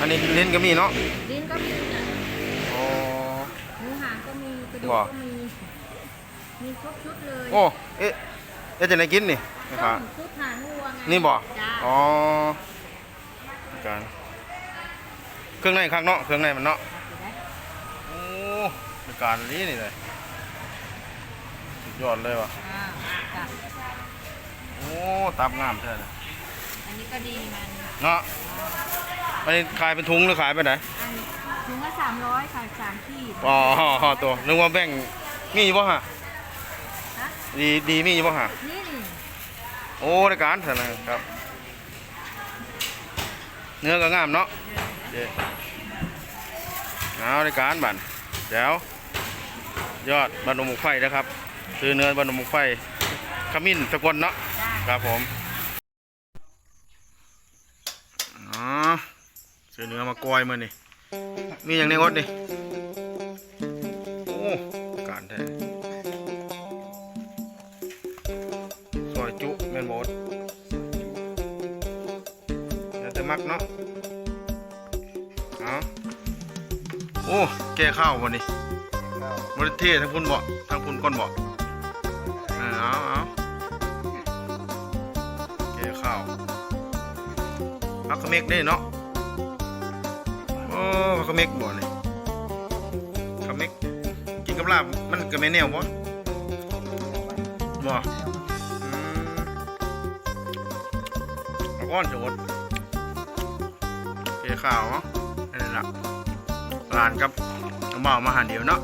อันนี้ลิ้นก็มีเนาะลิ้นก็มีอ๋อหมูหางก็มีกระดูกว่ะก็มี มีครบชุดเลยโอ้เอ๊ะเอ๊ะจะไหนกินนี่นะคต้รับมชุดหางวัวไงนี่บ่จ้าอ๋อการเครื่องในข้างเนาะ เครื่องในมันเนาะ โอ้เป็นการนี้นี่เลยสุดยอดเลยว่ะ อ่าจ้ะโอ้ ตับงามใช่เลยอันนี้ก็ดีมันเนาะอั นนี้ขายเป็นถุงหรือขายไปไหนอันถุงละสามร้อยค่ะสามขีดอ๋อตัวนึกว่าแบ่งมีอยู่ป่ะฮะฮะดีดีมีอยู่ป่ะฮะนี่นี่โอ้ในการเถอะนะครับ เนื้อก็งามเนาะเดี๋ยวเอาในการบันเดี๋ยวยอดบันดงหมกไฟนะครับ ซื้อเนื้อบันดงหมกไฟขมิ้นสกลเนาะจ้าครับผมอ๋อ ซื้อเนื้อมากอยมานี่มีอย่างในอดนี่โอ้การแท้ซอยจุแม่นบอดแล้วแต่มักเนาะเอาโอ้แก่ข้าววันนี้บริเททั้งพุ่นบ่ทั้งพุ่นก้นบ่เอเอาเอาแก่ข้าวพักเมกได้เนาะ อ้พักกระเมกบ่นี่กระเมกกินกับลาบมันกระเมแนวบ่บ่อืมเอาก้อนจะอดแก่ข้าวเนาะนั่นแหละร้านกับเมามาหาเดียวเนาะ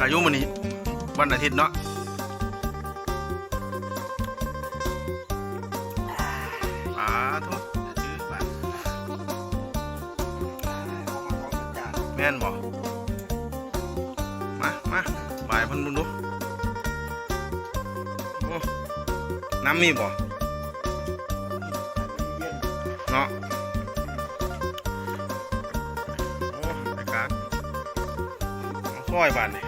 อายุมันนี้วันอาทิตย์เนาะ มาบายพันมึงดูโอ้น้ำมีบ่เนาะโอ้รายการซอยบานนี่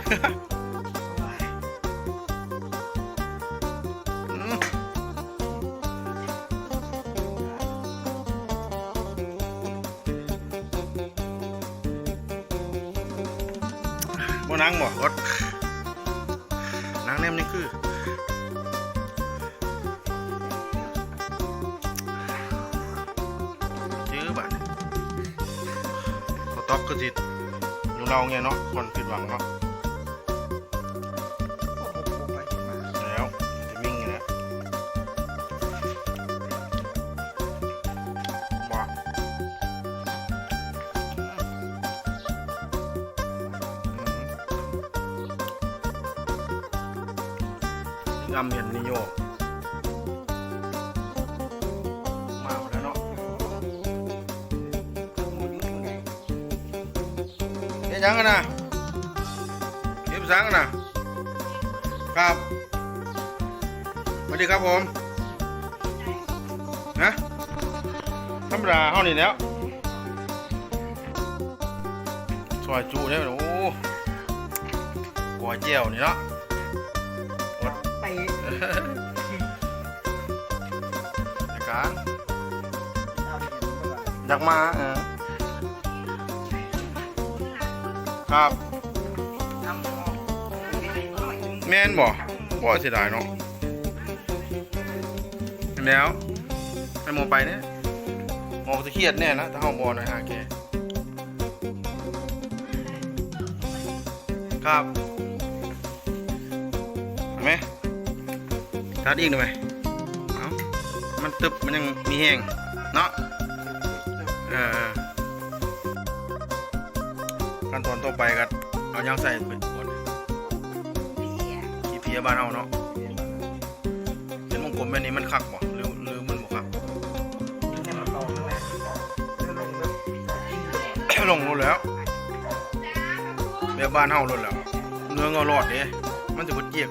บ่นังบ่อดนังแนมนี่คือชื้อบ้านสต๊อกก็จิตอยู่เราไงเนาะคนผิดหวังเนาะ ยำเห็นนิโยมาหมดแล้วเนาะเฮ็ดหยังกันนะเฮ็ดสังกันนะครับสวัสดีครับผมนะธรรมดาเฮานี่แล้วซอยจูเนี่ยโอ้กัวเจียวนี่เนาะ ไปในการอยากมาเออครับแม่นบ่บ่เสียดายเนาะแล้วให้หมอไปเนี่ยหมอจะเครียดแน่นะถ้าเฮาบ่หน่อยหาแกครับ ตัดอีกหน่อยไหมเอามันตึบมันยังมีแห้งเนาะเออขั้นตอนต่อไปก็เอายางใส่เป็นก่อนขี้เพียบ้านเฮาเนาะเป็นวงกลมแบบนี้มันคักบ่หรือหรือมันบ่คักให้มันตรงนะแล้วลงรถแล้วแบบบ้านเฮารถแล้วเนื้อเงารอดเด้มันจะบ่เกียก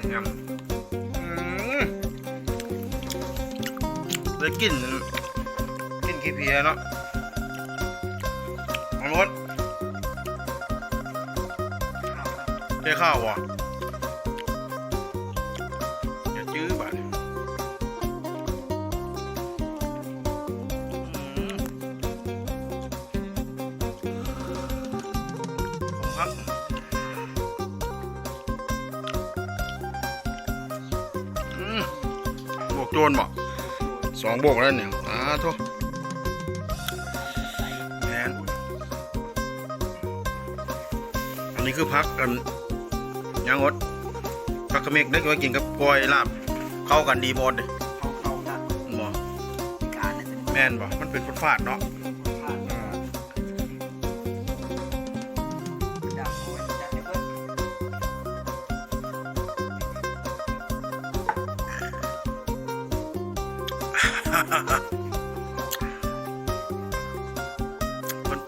นั่ยำอืมได้กลินกลินขี้เพียเนาะเองรับเจ้ข้าววะ โจรบ่สองบวกแล้วเนี่ยอ่าโทษแมนอันนี้คือพักกันยังอดพักกระเมกนึกว่ากินกับกล้วยลาบเข้ากันดีบอดเลยเข้าเข้ากันบ่การเนี่ยเป็นแม่นบ่มันเป็นฟฟาดๆเนาะ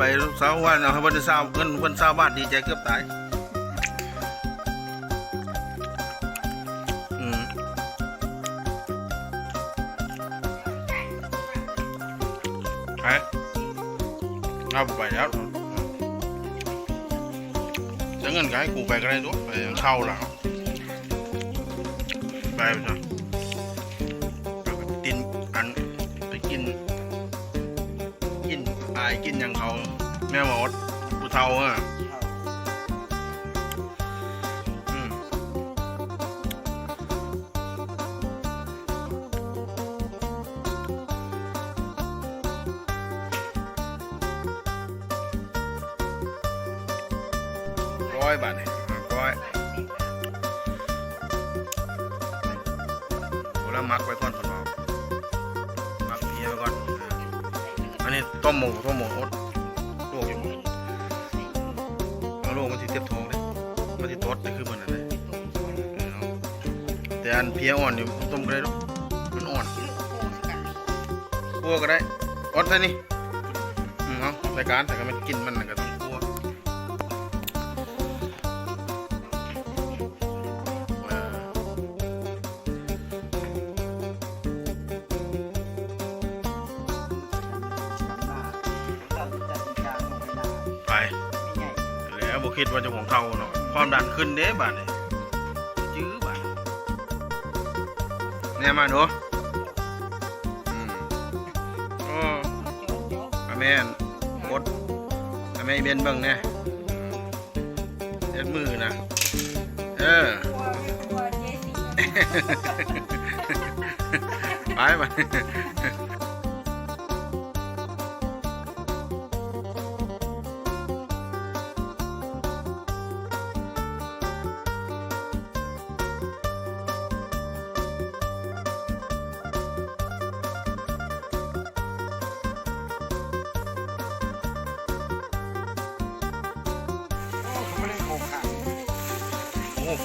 ไปลูกสาววันเอาให้เพิ่นสาวเงินเพิ่นสาวบ้าทดีใจเกือบตายอืมไปเอาไปแล้วจะเงินก็ให้กูไปก็ได้ตัวไปเข้าแล้วไปไปจ้ะไป แม่หมดผู้เฒ่าอะอืมร้อยบาทเนี่ยร้อยโหแล้วมักไว้ก่อนพอมักเพียไว้ก่อน อันนี้ต้มหมูต้มหมูอด มันสิตดเลยคือมันอะไรเอาแต่อันเพียอ่อนนี่ต้มก็ได้หรอกมันอ่อนคั่วก็ได้อดใส่นี่อืมเอารายการแต่ก็มันกินมันน่ะก็ต้องคั่วเออตัดตัดอีกอย่างลงไม่ได้ไปไม่ใหญ่แล้วบ่คิดว่าเจะของเท่าเนาะ ความดันขึ้นเด้บาดนี่จื้อบาดแน่มาหนูอืมโอ้อาแม่นกดอาแม่เบนเบิ่งแน่เด็ดมือนะเออไปไป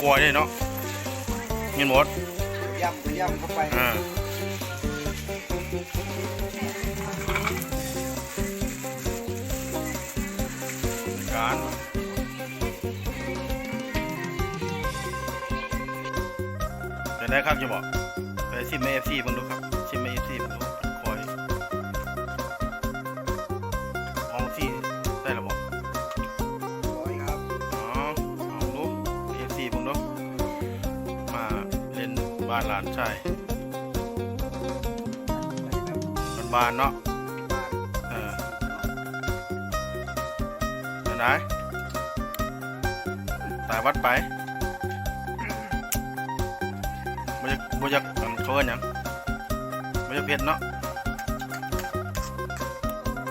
กลัวเลยเนาะเงินหมดย่ำก็ย่ำเข้าไปอ่าการเป็นได้ครับจะบอกไปซิมเอฟซีบังดูครับ บ้านหลานชายมันบานเนาะเออไหนตายวัดไปบ่อยากบ่อยากอันเขาเอิ้นหยังบ่อยากเผ็ดเนาะ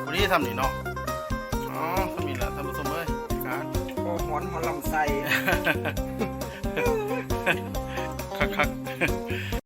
วันนี้ทำนี่เนาะอ๋อก็มีแหละท่านผู้ชมเอ้ยการโอ้หอนหอนลำไส้